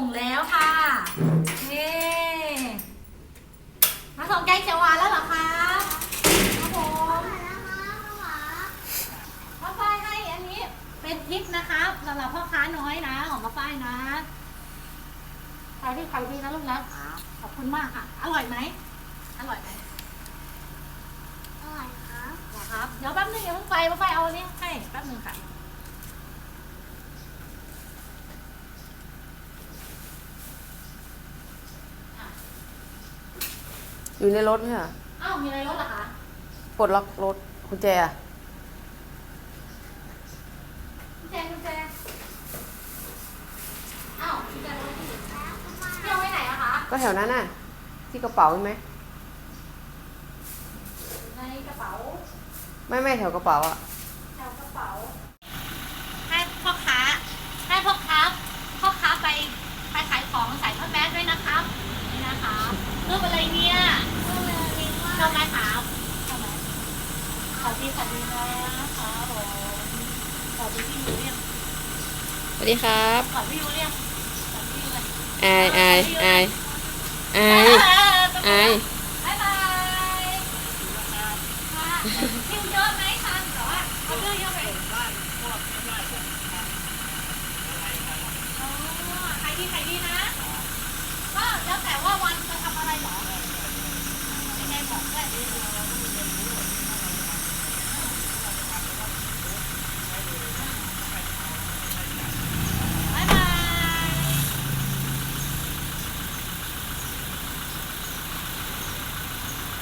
ส่งแล้วค่ะเฮ้มาส่งแกงเชียววานแล้วเหรอคะครับผมพ่อฝ้ายให้อันนี้เป็นทิปนะคะสำหรับพ่อค้าน้อยนะของพ่อฝ้ายนะขายดีขายดีนะลูกนะขอบคุณมากค่ะ อร่อยไหมอร่อยไหมอร่อยครับครับ เดี๋ยวแป๊บนึงอย่าเพิ่งไปพ่อฝ้ายเอาเนี่ยให้แป๊บนึงค่ะ อยู่ในรถเนี่ยเหรออ้าวมีอะไรรถเหรอคะปลดล็อกรถกุญแจอะกุญแจกุญแจอ้าวกุญแจรถที่อยู่พี่เอาไว้ไหนอะคะก็แถวนั้นน่ะ ที่กระเป๋าใช่ไหมในกระเป๋าไม่ไม่แถวกระเป๋าอะแถวกระเป๋า ให้พ่อค้าให้พ่อค้าพ่อค้าไปไปขายของใส่ผ้าแมสด้วยนะครับนี่นะคะรูปอะไรเนี่ยก็เลยเรียกว่า ชอบไหมครับชอบไหมขอบดีขอบดีนะครับผมขอบดีพี่ยูเรียงสวัสดีครับขอบพี่ยูเรียงขอบพี่ยูเลยอายอายอายอายอายบายบายค่ะคิวเยอะไหมทันแต่ว่าเขาเยอะเยอะไปอ๋อขายดีขายดีนะ ก็แล้วแต่ว่าวันจะทำอะไรเหรอ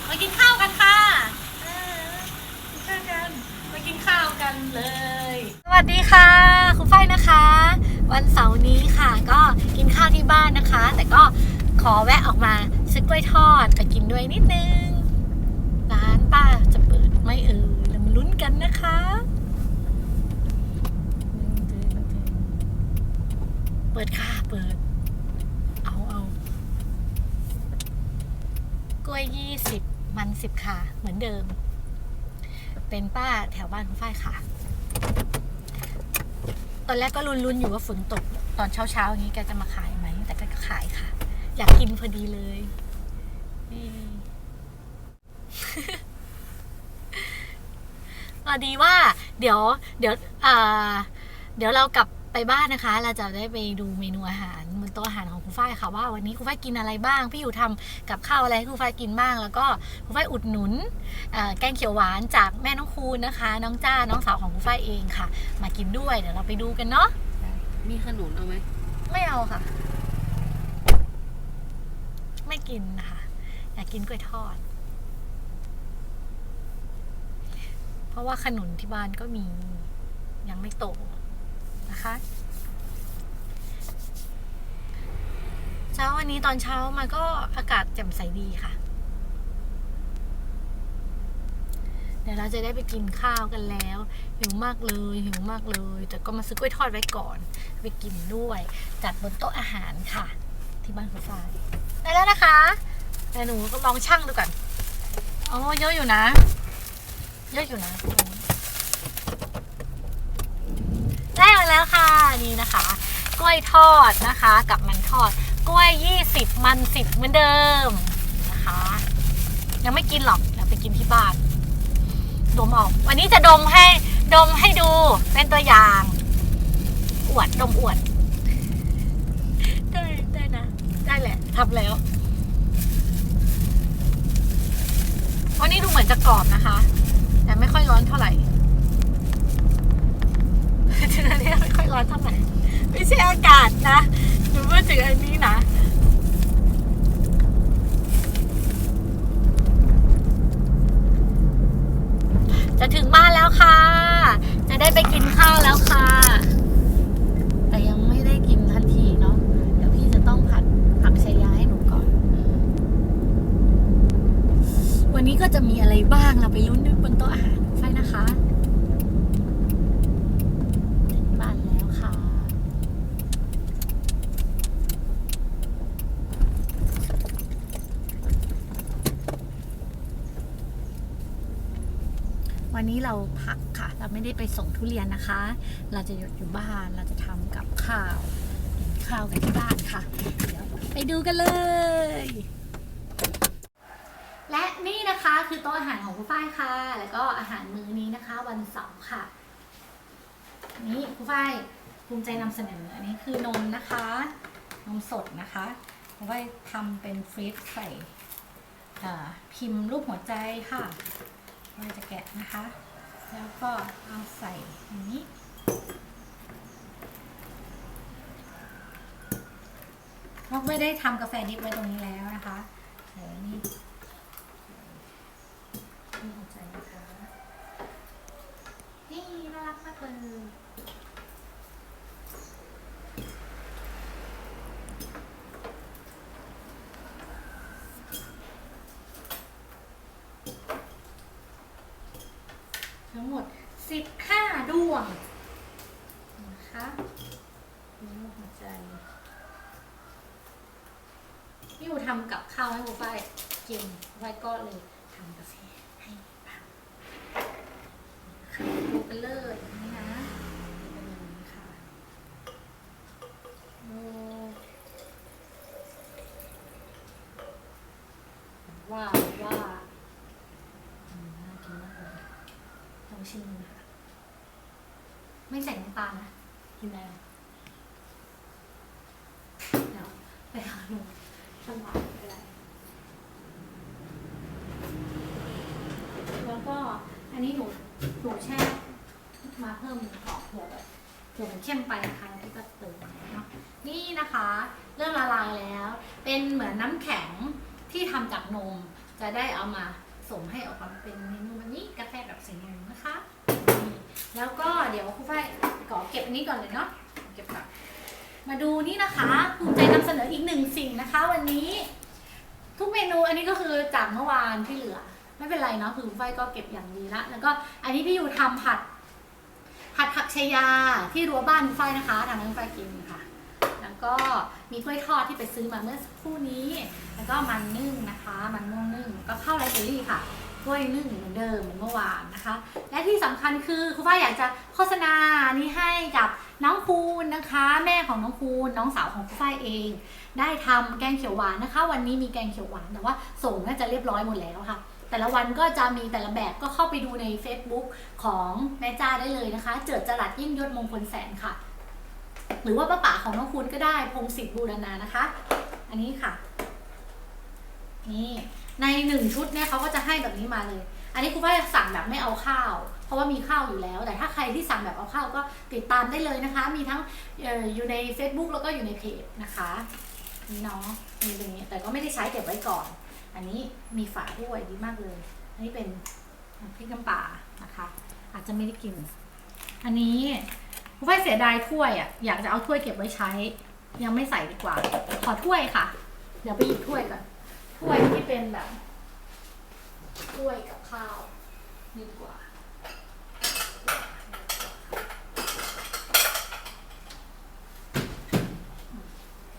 มากินข้าวกันค่ะเออกินข้าวกัน มากินข้าวกันเลย สวัสดีค่ะ คุณฝ้ายนะคะ วันเสาร์นี้ค่ะ ก็กินข้าวที่บ้านนะคะ แต่ก็ขอแวะออกมาซื้อกล้วยทอดไปกินด้วยนิดนึง ร้านป้าจะเปิดไหม่เอ่ยเรามาลุ้ นกันนะคะเปิดค่ะ เปิด เอาเอากล้วยยี่สิบมันสิบค่ะ เหมือนเดิม เป็นป้าแถวบ้านคุณฝ้ายค่ะ ตอนแรกก็ลุ้นๆอยู่ว่าฝนตก ตอนเช้าๆอย่างนี้แกจะมาขายไหม แต่แกก็ขายค่ะ อยากกินพอดีเลยนี่ พอดีว่าเดี๋ยวเดี๋ยวอ่าเดี๋ยวเรากลับไปบ้านนะคะ เราจะได้ไปดูเมนูอาหารบนโต๊ะอาหารของคุณฝ้ายค่ะว่าวันนี้คุณฝ้ายกินอะไรบ้าง พี่อยู่ทำกับข้าวอะไรให้คุณฝ้ายกินบ้าง แล้วก็คุณฝ้ายอุดหนุนเอ่อแกงเขียวหวานจากแม่น้องคูณนะคะ น้องจ้าน้องสาวของคุณฝ้ายเองค่ะ มากินด้วยเดี๋ยวเราไปดูกันเนาะมีขนุนเอาไหมไม่เอาค่ะ ไม่กินนะคะอยากกินกล้วยทอด เพ ราะว่าขนุนที่บ้านก็มียังไม่โตนะคะ เช้าวันนี้ตอนเช้ามาก็อากาศแจ่มใสดีค่ะ เดี๋ยวเราจะได้ไปกินข้าวกันแล้ว หิวมากเลยหิวมากเลย แต่ก็มาซื้อกล้วยทอดไว้ก่อน ไปกินด้วย จัดบนโต๊ะอาหารค่ะ ที่บ้านคุณฝ้าได้แล้วนะคะแต่หนูก็ลองชั่งดูก่อนอ๋อเยอะอยู่นะ เยอะอยู่นะได้มาแล้วค่ะนี่นะคะ กล้วยทอดนะคะกับมันทอด กล้วยยี่สิบมันสิบเหมือนเดิมนะคะ ยังไม่กินหรอกเดี๋ยวไปกินที่บ้าน ดมออกวันนี้จะดมให้ดมให้ดูเป็นตัวอย่าง อวดดมอวดได้ได้นะ ได้แหละทำแล้ววันนี้ดูเหมือนจะกรอบนะคะ แต่ไม่ค่อยร้อนเท่าไหร่ถึงอันนี้ไม่ค่อยร้อนเท่าไหร่ไม่ใช่อากาศนะหนูว่าถึงอันนี้นะจะถึงบ้านแล้วค่ะ จะได้ไปกินข้าวแล้วค่ะ แต่ยังไม่ได้กินทันทีเนาะ เดี๋ยวพี่จะต้องผัดผักชายาให้หนูก่อน วันนี้ก็จะมีอะไรบ้างเราไปลุ้นด้วยบนโต๊ะอาหารไฟนะคะถึงบ้านแล้วค่ะ วันนี้เราพักค่ะ เราไม่ได้ไปส่งทุเรียนนะคะ เราจะหยุดอยู่บ้านเราจะทำกับข้าวกินข้าวกันที่บ้านค่ะ เดี๋ยวไปดูกันเลย คะคือโต๊ะอาหารของคุณฝ้ายค่ะ แล้วก็อาหารมื้อนี้นะคะ วันเสาร์ค่ะอันนี้ครูฝ้ายภูมิใจนำเสนออันนี้คือนมนะคะ นมสดนะคะครูฝ้ายทำเป็นฟรีซใส่พิมพ์รูปหัวใจค่ะเราจะแกะนะคะ แล้วก็เอาใส่อย่างนี้นกไม่ได้ทำกาแฟดิบไว้ตรงนี้แล้วนะคะเดี๋ยวนี่นี่หัวใจนะคะ น่ารักมากเลยทั้งหมด 15 ดวงนะคะนี่รูปหัวใจพี่อูทำกับข้าวให้ครูฝ้ายกินครูฝ้ก็เลยทำกาแฟให้ บ้างดูไปเลยนี่นะเป็นอย่างนี้ค่ะดูว่าว่าอืมน่ากินมากเลยลองชิมดูนะไม่ใส่น้ำตาลนะกินได้ไหมเดี๋ยวไปหาหนูสบายไปเลยแล้วก็อันนี้หนูหนูแช่มาเพิ่มหนึ่งกรอบเผื่อแบบ เข้มไปนะคะแล้วพี่ก็เติมเนาะนี่นะคะ เริ่มละลายแล้ว เป็นเหมือนน้ำแข็งที่ทำจากนม จะได้เอามาส่งให้ออกมาเป็นเมนูวันนี้กาแฟแบบสีนมนะคะนี่แล้วก็เดี๋ยวครูฝ้ายขอเก็บอันนี้ก่อนเลยเนาะเก็บก่อนมาดูนี่นะคะภูมิใจนำเสนออีกหนึ่งสิ่งนะคะ วันนี้ ทุกเมนูอันนี้ก็คือจากเมื่อวานที่เหลือ ไม่เป็นไรเนาะคือไฟก็เก็บอย่างดีละแล้วก็อันนี้พี่อยู่ทำผัด ผัดผักชายาที่รั้วบ้านไฟนะคะทางนั้นไฟกินค่ะ แล้วก็มีกล้วยทอดที่ไปซื้อมาเมื่อสักครู่นี้ แล้วก็มันนึ่งนะคะ มันม่วงนึ่งก็ข้าวไรซ์เบอรี่ค่ะกล้วยนึ่งเหมือนเดิมเหมือนเมื่อวานนะคะ และที่สำคัญคือคุณฝ้ายอยากจะโฆษณานี้ให้กับน้องคูณนะคะ แม่ของน้องคูณน้องสาวของคุณฝ้ายเอง ได้ทำแกงเขียวหวานนะคะ วันนี้มีแกงเขียวหวานแต่ว่าส่งน่าจะเรียบร้อยหมดแล้วค่ะ แต่ละวันก็จะมีแต่ละแบบก็เข้าไปดูใน Facebook ของแม่จ้าได้เลยนะคะ เจิดจรัสยิ่งยศมงคลแสนค่ะ หรือว่าป้าป๋าของน้องคูณก็ได้พงศิษฐ์บูรณานะคะ อันนี้ค่ะ นี่ในหนึ่งชุดเนี่ยเขาก็จะให้แบบนี้มาเลย อันนี้คุณพ่อสั่งแบบไม่เอาข้าว เพราะว่ามีข้าวอยู่แล้ว แต่ถ้าใครที่สั่งแบบเอาข้าวก็ติดตามได้เลยนะคะ มีทั้งอออยู่ใน Facebook แล้วก็อยู่ในเพจนะคะนี่เนาะมีตรงนี้แต่ก็ไม่ได้ใช้เก็บไว้ก่อน อันนี้มีฝาด้วยดีมากเลย อันนี้เป็นพริกน้ำปลานะคะ อาจจะไม่ได้กิน อันนี้คุณพ่อเสียดายถ้วยอะอยากจะเอาถ้วยเก็บไว้ใช้ ยังไม่ใส่ดีกว่า ขอถ้วยค่ะ เดี๋ยวไปหยิบถ้วยก่อนถ้วยที่เป็นแบบถ้วยกับข้าวดีกว่า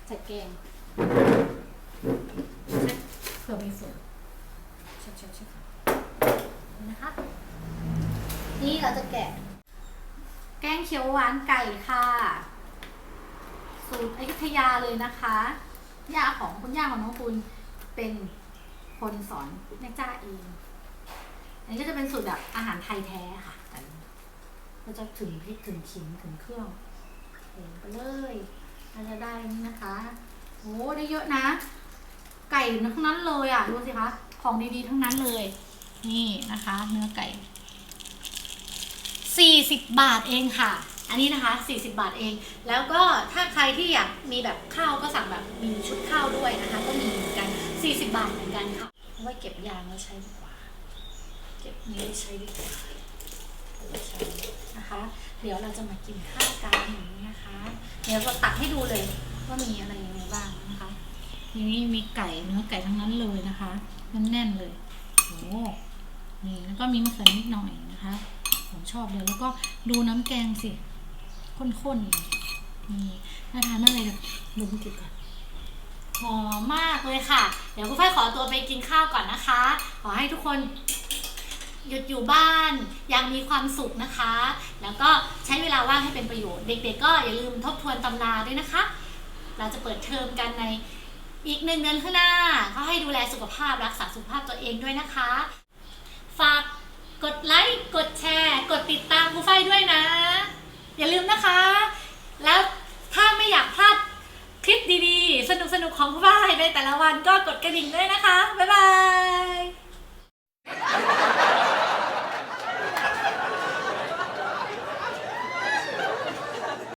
ใส่แกงเผื่อมีฝุ่น เช็ดเช็ดเช็ดนี่นะคะนี่เราจะแกะ แกงเขียวหวานไก่ค่ะ สูตรอยุธยาเลยนะคะย่าของคุณย่าของน้องคุณเป็นคนสอนแม่จ้าเองอันนี้ก็จะเป็นสูตรแบบอาหารไทยแท้ค่ะก็จะถึงพริกถึงขิงถึงเครื่องเห็นไปเลยเราจะได้นี่นะคะโอ้ได้เยอะนะ ไก่ทั้งนั้นเลยอะดูสิคะ ของดีๆทั้งนั้นเลย นี่นะคะ เนื้อไก่ 40 บาทเองค่ะ อันนี้นะคะ 40 บาทเอง แล้วก็ถ้าใครที่อยากมีแบบข้าวก็สั่งแบบมีชุดข้าวด้วยนะคะ ก็มีเหมือนกัน 40 บาทเหมือนกันค่ะเอาไว้เก็บยางไว้ใช้ดีกว่า เก็บนี้ใช้ดีกว่าใช้นะคะ เดี๋ยวเราจะมากินข้าวกันอย่างนี้นะคะ เดี๋ยวเราตักให้ดูเลยว่ามีอะไรยังไงบ้างนะคะ ทีนี้มีไก่เนื้อไก่ทั้งนั้นเลยนะคะแน่นๆเลยโอ้นี่แล้วก็มีมะเขือนิดหน่อยนะคะ ผมชอบเลยแล้วก็ดูน้ำแกงสิข้นๆเลยนี่น่าทานมากเลยเดี๋ยวดูมันกินก่อนหอมมากเลยค่ะ เดี๋ยวคุณฝ้ายขอตัวไปกินข้าวก่อนนะคะ ขอให้ทุกคนหยุดอยู่บ้านอยังมีความสุขนะคะ แล้วก็ใช้เวลาว่างให้เป็นประโยชน์ เด็กๆก็อย่าลืมทบทวนตำราด้วยนะคะ เราจะเปิดเทอมกันใน อีกหนึ่งเดือนข้างหน้าก็ให้ดูแลสุขภาพรักษาสุขภาพตัวเองด้วยนะคะ ฝากกดไลค์ กดแชร์ กดติดตามครูไฟด้วยนะ อย่าลืมนะคะ แล้วถ้าไม่อยากพลาดคลิปดีๆ สนุกๆ ของคุณฝ้าในแต่ละวันก็กดกระดิ่งด้วยนะคะ บ๊ายบาย